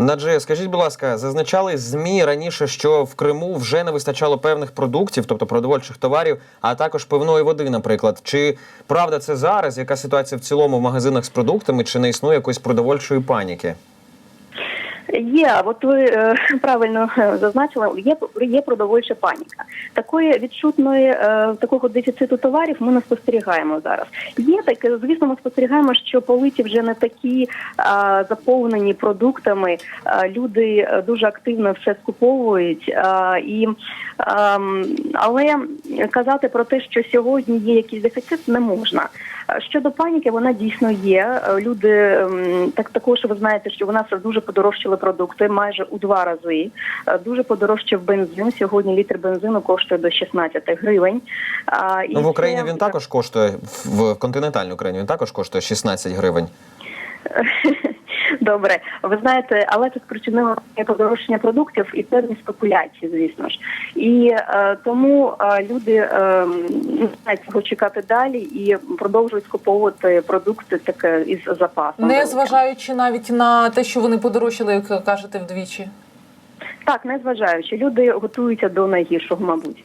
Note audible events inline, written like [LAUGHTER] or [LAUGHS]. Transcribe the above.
Надже, скажіть, будь ласка, зазначали змі раніше, що в Криму вже не вистачало певних продуктів, тобто продовольчих товарів, а також пивної води, наприклад. Чи правда це зараз? Яка ситуація в цілому в магазинах з продуктами? Чи не існує якоїсь продовольчої паніки? Є, от ви е, [LAUGHS] правильно е, зазначили, є є продовольча паніка. Такої відчутної е, такого дефіциту товарів ми не спостерігаємо зараз. Є таке, звісно, ми спостерігаємо, що полиці вже не такі заповнені продуктами. Люди дуже активно все скуповують. І, ем, але казати про те, що сьогодні є якийсь дефіцит, не можна. Щодо паніки, вона дійсно є. Е, Люди ем, так також ви знаєте, що в нас дуже подорожчали продукти майже у два рази. Е, Дуже подорожчав бензин. Сьогодні літр бензину коштує до 16 гривень. А, і Ну в Україні це- він також коштує в в континентальній Україні. Він також коштує 16 гривень. [LAUGHS] Добре, ви знаєте, але це спричинило подорожчання продуктів і певні спекуляції, звісно ж. І е, тому е, люди е, не знають цього чекати далі і продовжують скуповувати продукти таке із запасом. Не зважаючи навіть на те, що вони подорожчали, як кажете, вдвічі. Так, не зважаючи, люди готуються до найгіршого, мабуть.